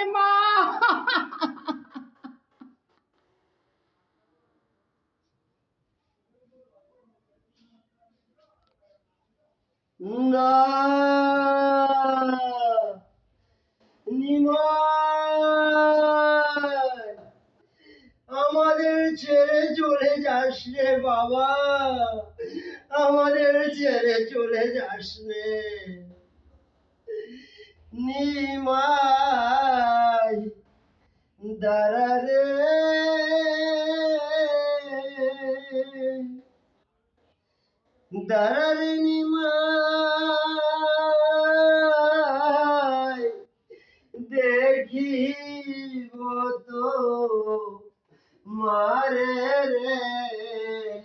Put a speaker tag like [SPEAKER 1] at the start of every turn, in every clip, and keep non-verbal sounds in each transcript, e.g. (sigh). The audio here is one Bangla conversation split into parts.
[SPEAKER 1] গেছে মা (laughs)
[SPEAKER 2] আমাদের ছেড়ে চলে যাস রে বাবা। আমাদের ছেড়ে চলে যাস রে। নিমাই দাঁড়া রে দাঁড়ারে নিমাই দেখিব তো মারে রে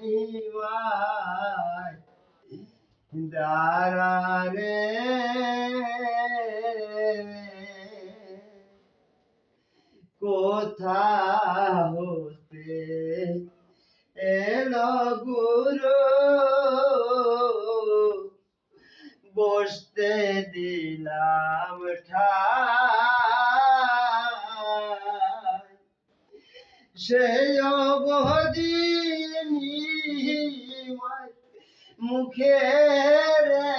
[SPEAKER 2] নিমাই দাঁড়ারে কোথা হতে এলো গুরু? বসতে দিলাম সেই অবধি মুখে রে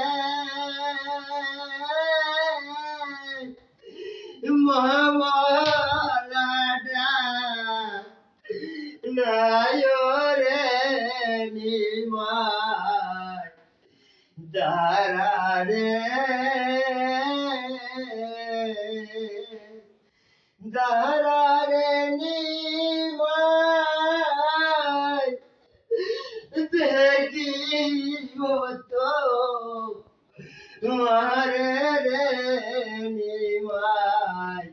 [SPEAKER 2] নায়রে নিমাই দাঁড়ারে দাঁড়ারে নিমাই দেখি তো মারে রে নিমাই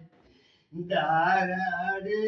[SPEAKER 2] দাঁড়ারে